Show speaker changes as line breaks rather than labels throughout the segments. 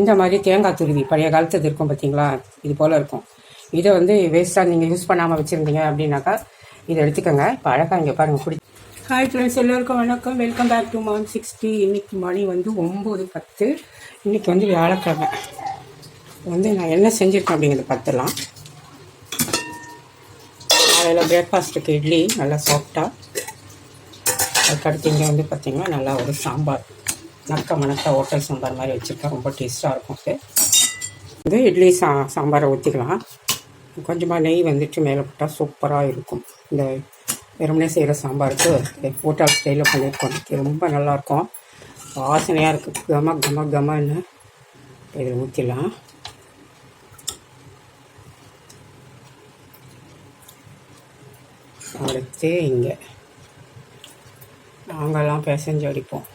இந்த மாதிரி தேங்காய் துருவி பழைய காலத்து இருக்கும் பார்த்தீங்களா இது போல் இருக்கும். இதை வந்து வேஸ்ட்டாக நீங்கள் யூஸ் பண்ணாமல் வச்சுருந்தீங்க அப்படின்னாக்கா இதை எடுத்துக்கோங்க. இப்போ அழகாக இங்கே பாருங்கள் குடி ஹாய் ஃப்ரெண்ட்ஸ் எல்லோருக்கும் வணக்கம். Welcome back to mom sixty இன்னைக்கு மணி வந்து ஒம்பது பத்து. இன்னைக்கு வந்து வியாழக்கிழமை. வந்து நான் என்ன செஞ்சுருக்கேன் அப்படிங்கிறத பார்த்துலாம் காலையில் பிரேக்ஃபாஸ்ட்டுக்கு இட்லி நல்லா சாஃப்டாக அதுக்கடுத்து இங்கே வந்து பார்த்திங்கன்னா நல்லா ஒரு சாம்பார். நக்க மணக்க ஹோட்டல் சாம்பார் மாதிரி வச்சுருக்கேன் ரொம்ப டேஸ்ட்டாக இருக்கும் இது இது இட்லி சா சாம்பாரை ஊற்றிக்கலாம் கொஞ்சமாக நெய் வந்துட்டு மேலே போட்டால் சூப்பராக இருக்கும். இந்த வெறுமனே செய்கிற சாம்பாருக்கு ஹோட்டல் ஸ்டைலில் பண்ணியிருக்கோம். இது ரொம்ப நல்லாயிருக்கும். வாசனையாக இருக்குது கம கம கமன்னு இதில் ஊற்றிடலாம் அடுத்து இங்கே நாங்கள்லாம் பேசஞ்சு அடிப்போம்.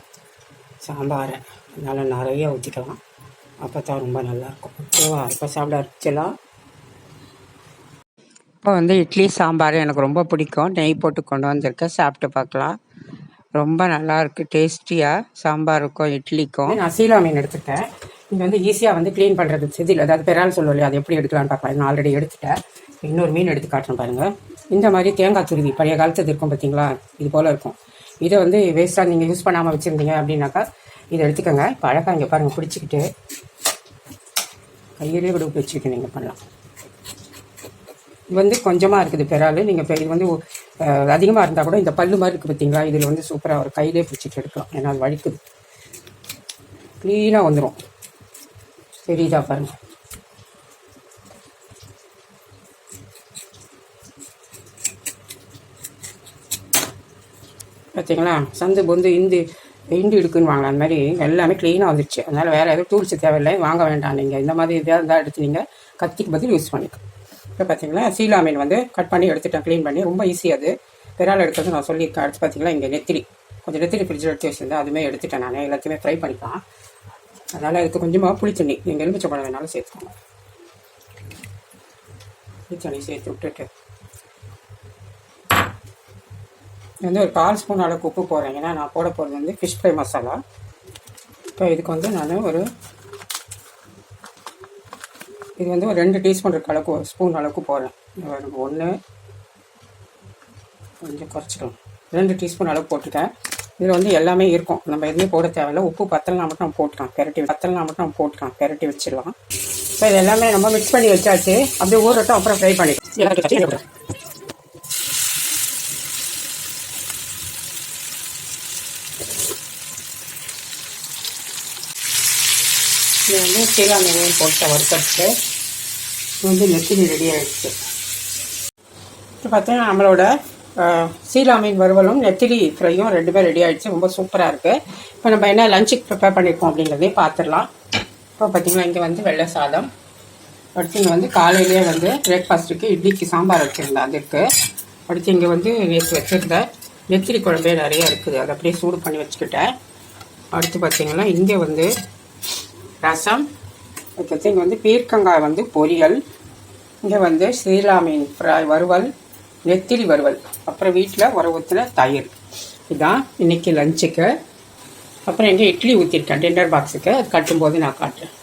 சாம்பாரை. அதனால் நிறைய ஊற்றிக்கலாம் அப்போ தான் ரொம்ப நல்லாயிருக்கும் ஓகேவா இப்போ சாப்பிட ஆரம்பிச்சலாம் இப்போ வந்து இட்லி சாம்பார் எனக்கு ரொம்ப பிடிக்கும். நெய் போட்டு கொண்டு வந்திருக்கேன். சாப்பிட்டு பார்க்கலாம். ரொம்ப நல்லா இருக்குது டேஸ்டியாக சாம்பாருக்கும் இட்லிக்கும். நான் சீலா மீன் எடுத்துட்டேன் இங்கே வந்து ஈஸியாக வந்து க்ளீன் பண்ணுறது செதில். அதாவது பெறால் சொல்லுவோம் இல்லையா? அது எப்படி எடுக்கலாம்னு பார்க்கலாம் நான் ஆல்ரெடி எடுத்துட்டேன். இன்னொரு மீன் எடுத்து காட்டுறேன் பாருங்கள் இந்த மாதிரி தேங்காய் துருவி பழைய காலத்து இருக்கும் பார்த்தீங்களா இது போல் இருக்கும். இதை வந்து வேஸ்ட்டாக நீங்கள் யூஸ் பண்ணாமல் வச்சுருந்தீங்க அப்படின்னாக்கா இதை எடுத்துக்கோங்க. இப்போ அழகாக இங்கே பாருங்கள் பிடிச்சிக்கிட்டு கையிலே கூட வச்சுக்கிட்டு நீங்கள் பண்ணலாம். இது வந்து கொஞ்சமாக இருக்குது பெறால். நீங்கள் இது வந்து அதிகமாக இருந்தால் கூட இந்த பல்லு மாதிரி இருக்குது பார்த்தீங்களா இதில் வந்து சூப்பராக ஒரு கையிலே பிடிச்சிட்டு எடுக்கலாம். ஏன்னா அது வலிக்குது. க்ளீனாக வந்துடும் தெரியுதா பாருங்கள் பார்த்தீங்களா சந்து பொந்து இந்து இண்டு இடுக்குன்னு வாங்கலாம் அந்த மாதிரி எல்லாமே க்ளீனாக வந்துடுச்சு அதனால் வேறு எதுவும் டூல்ஸ் தேவையில்லை. வாங்க வேண்டாம் நீங்கள் இந்த மாதிரி இதாக இருந்தால் எடுத்து நீங்கள் கத்திக்கு பதில் யூஸ் பண்ணிக்கலாம். இப்போ பார்த்தீங்களா சீலா மீன் வந்து கட் பண்ணி எடுத்துட்டேன். க்ளீன் பண்ணி. ரொம்ப ஈஸி அது. பெறால் எடுக்கிறது நான் சொல்லியிருக்கேன். அடுத்து பார்த்தீங்களா இங்கே நெத்திரி கொஞ்சம் நெத்திரி ஃப்ரிட்ஜில் எடுத்து வச்சுருந்தேன் அதுவுமே எடுத்துட்டேன் நான். எல்லாத்தையுமே ஃப்ரை பண்ணிக்கலாம். அதனால் அதுக்கு கொஞ்சமாக புளித்தண்ணி நீங்கள் எலுமிச்சை பழம் வேணாலும் சேர்த்துக்கோங்க. புளித்தண்ணி சேர்த்து விட்டுட்டு இது வந்து ஒரு கால் ஸ்பூன் அளவுக்கு உப்பு போடுறேன். ஏன்னா நான் போட போகிறது வந்து ஃபிஷ் ஃப்ரை மசாலா இப்போ இதுக்கு வந்து நான் ஒரு இது வந்து ஒரு ரெண்டு டீஸ்பூன் இருக்க அளவுக்கு ஒரு ஸ்பூன் அளவுக்கு போடுறேன். ஒன்று கொஞ்சம் குறைச்சிக்கலாம் ரெண்டு டீஸ்பூன் அளவுக்கு போட்டுட்டேன் இதில் வந்து எல்லாமே இருக்கும். நம்ம எதுவுமே போட தேவையில்ல. உப்பு பத்தலாம் மட்டும் நம்ம போட்டுக்கலாம். பெரட்டி பத்தலாம் மட்டும் நம்ம போட்டுக்கலாம். பெரட்டி வச்சிடலாம். இப்போ இது எல்லாமே நம்ம மிக்ஸ் பண்ணி வச்சாச்சு. அப்படியே ஊறட்டும். அப்புறம் ஃப்ரை பண்ணிக்கலாம். இது வந்து சீலா போட்ட வறுத்தட்டு இது வந்து நெத்திலி ரெடி ஆகிடுச்சு இப்போ பார்த்தீங்கன்னா நம்மளோட அஹ், சீலா மீன் வறுவலும் நெத்திலி ஃப்ரையும் ரெண்டுமே ரெடி ஆகிடுச்சு ரொம்ப சூப்பராக இருக்குது இப்போ நம்ம என்ன லஞ்சுக்கு ப்ரிப்பேர் பண்ணியிருக்கோம் அப்படிங்கிறதையும் பார்த்துடலாம். இப்போ பார்த்தீங்கன்னா இங்கே வந்து வெள்ளை சாதம். அடுத்து இங்கே வந்து காலையிலேயே வந்து பிரேக்ஃபாஸ்ட்டுக்கு இட்லிக்கு சாம்பார் வச்சுருந்தேன் அதுக்கு. அடுத்து இங்கே வந்து நேற்று வச்சுருந்த நெத்திலி குழம்பே நிறைய இருக்குது. அதை அப்படியே சூடு பண்ணி வச்சுக்கிட்டேன். அடுத்து பார்த்தீங்கன்னா இங்கே வந்து ரசம். அடுத்தது இங்கே வந்து பீர்க்கங்காய் வந்து பொரியல். இங்கே வந்து சீலா மீன் ஃப்ரை வறுவல் நெத்திலி வறுவல். அப்புறம் வீட்டில் உர ஊற்றின தயிர். இதுதான் இன்னைக்கு லஞ்சுக்கு அப்புறம் எங்கே இட்லி ஊற்றிருக்கேன் டின்னர் பாக்ஸுக்கு அது கட்டும்போது நான் காட்டுறேன்.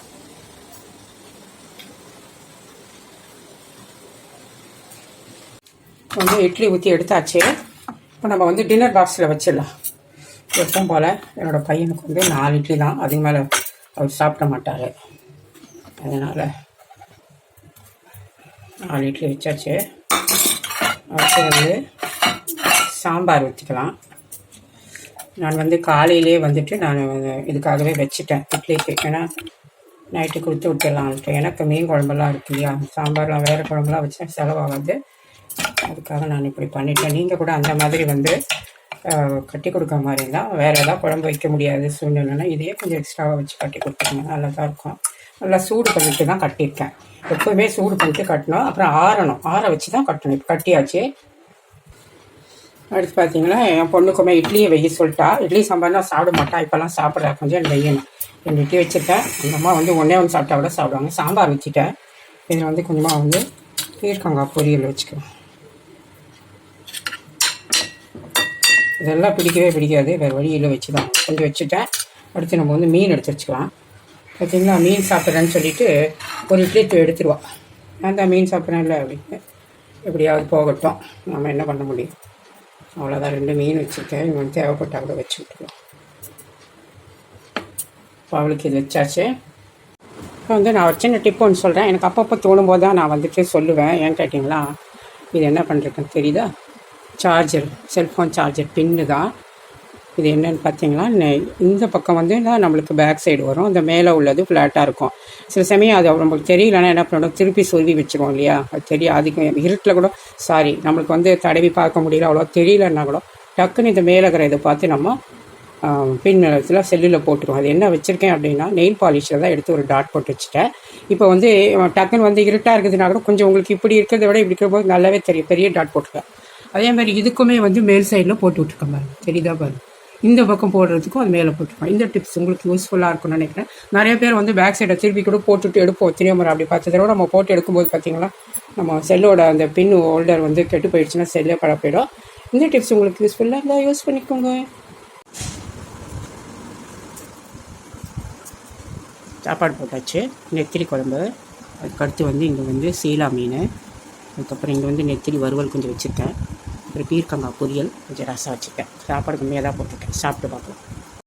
வந்து இட்லி ஊற்றி எடுத்தாச்சு. இப்போ நம்ம வந்து டின்னர் பாக்ஸில் வச்சிடலாம். எப்பவும் போல் என்னோடய பையனுக்கு வந்து நாலு இட்லி தான். அதுக்கு மேலே அவர் சாப்பிட மாட்டார். அதனால் நாலு இட்லி வச்சாச்சு. அடுத்து வந்து சாம்பார் ஊற்றிக்கலாம் நான் வந்து காலையிலே வந்துட்டு நான் இதுக்காகவே வச்சுட்டேன் இட்லிக்கு. ஏன்னா நைட்டு கொடுத்து விட்டுடலான்ட்டு எனக்கு மீன் குழம்பெல்லாம் இருக்கு இல்லையா? சாம்பார்லாம் வேறு குழம்புலாம் வச்சா செலவாகாது. அதுக்காக நான் இப்படி பண்ணிட்டேன். நீங்கள் கூட அந்த மாதிரி வந்து கட்டி கொடுக்குற மாதிரி இருந்தால் வேறு எதாவது குழம்பு வைக்க முடியாது சூழ்நிலைனா இதையே கொஞ்சம் எக்ஸ்ட்ராவாக வச்சு கட்டி கொடுத்துருங்க நல்லா தான் இருக்கும். நல்லா சூடு பண்ணிட்டு தான் கட்டியிருக்கேன். எப்போவுமே சூடு பண்ணிட்டு கட்டணும். அப்புறம் ஆறணும். ஆற வச்சு தான் கட்டணும். இப்போ கட்டியாச்சு. அடுத்து பார்த்தீங்கன்னா என் பொண்ணுக்குமே இட்லியை வெய்ய சொல்லிட்டா. இட்லி சாம்பார்னா சாப்பிட மாட்டா. இப்போல்லாம் சாப்பிட்றா கொஞ்சம் வெய்யணும் ரெண்டு இட்லி வச்சுருக்கேன். அந்த அம்மா வந்து ஒன்றே ஒன்று சாப்பிட்டா கூட சாப்பிடுவாங்க. சாம்பார் வச்சுட்டேன். இதில் வந்து கொஞ்சமாக வந்து பீர்க்கங்காய் பொரியல் வச்சுக்கலாம் இதெல்லாம் பிடிக்கவே பிடிக்காது. வேறு வழியில் வச்சு தான் கொஞ்சம் வச்சுட்டேன் அடுத்து நம்ம வந்து மீன் எடுத்து வச்சுக்கலாம். பார்த்தீங்களா மீன் சாப்பிட்றேன்னு சொல்லிட்டு ஒரு இட்லி தூ நான் தான் மீன் சாப்பிட்றேன்ல அப்படின்னு எப்படியாவது போகட்டும். நம்ம என்ன பண்ண முடியும்? அவ்வளோதான் ரெண்டு மீன் வச்சுருக்கேன். இவன் தேவைப்பட்டால் கூட வச்சு விட்டுருவோம் இப்போ அவளுக்கு இது வச்சாச்சு. இப்போ வந்து நான் ஒரு சின்ன டிப் ஒன்று சொல்கிறேன் எனக்கு அப்பப்போ தோணும் போது தான் நான் வந்துட்டு சொல்லுவேன். ஏன் கேட்டிங்களா? இது என்ன பண்ணுறதுன்னு தெரியுதா? சார்ஜர் செல்ஃபோன் சார்ஜர் பின்னு தான். இது என்னென்னு பார்த்தீங்களா? நெ- இந்த பக்கம் வந்து நம்மளுக்கு பேக் சைடு வரும். இந்த மேலே உள்ளது ஃப்ளாட்டாக இருக்கும். சில சமயம் அது நம்மளுக்கு தெரியலன்னா என்ன பண்ணணும் திருப்பி சொருவி வச்சுருவோம் இல்லையா? அது தெரியும் அதுக்கு இருட்டில் கூட சாரி நம்மளுக்கு வந்து தடவி பார்க்க முடியல அவ்வளோ தெரியலன்னா கூட டக்குன்னு இந்த மேலே இருக்கிற இதை பார்த்து நம்ம பின் நிலத்தில் செல்லில் போட்டுருவோம். அது என்ன வச்சுருக்கேன் அப்படின்னா நெயில் பாலிஷில் தான் எடுத்து ஒரு டாட் போட்டு வச்சுட்டேன். இப்போ வந்து டக்குன்னு வந்து இருட்டாக இருக்குதுன்னா கூட கொஞ்சம் உங்களுக்கு இப்படி இருக்கிறத விட இப்படி இருக்கிற போது நல்லாவே தெரியும். பெரிய டாட் போட்டிருக்கேன். அதே மாதிரி இதுக்குமே வந்து மேல் சைடில் போட்டு விட்ருக்கேன் பாருங்க. தெரியுதா பாருங்க? இந்த பக்கம் போடுறதுக்கும் அது மேலே போட்டுருக்கோம் இந்த டிப்ஸ் உங்களுக்கு யூஸ்ஃபுல்லாக இருக்கும்னு நினைக்கிறேன். நிறைய பேர் வந்து பேக் சைடை திருப்பி கூட போட்டுட்டு எடுப்போம். திரும்ப அப்படி பார்த்த தடவை நம்ம போட்டு எடுக்கும்போது பார்த்திங்களா நம்ம செல்லோட அந்த பின் ஹோல்டர் வந்து கெட்டு போயிடுச்சுன்னா செல்லே பட போயிடும். இந்த டிப்ஸ் உங்களுக்கு யூஸ்ஃபுல்லாக இருந்தால் யூஸ் பண்ணிக்கோங்க. சாப்பாடு போட்டாச்சு. நெத்திரி குழம்பு. அதுக்கடுத்து வந்து இங்கே வந்து சீலா மீன். அதுக்கப்புறம் இங்கே வந்து நெத்திலி வறுவல் கொஞ்சம் வச்சுருக்கேன். ஒரு பீர்க்கங்காய் பொரியல் கொஞ்சம் ரசம் வச்சுருக்கேன். சாப்பாடு கம்மியாக தான் போட்டிருக்கேன். சாப்பிட்டு பார்க்கலாம்.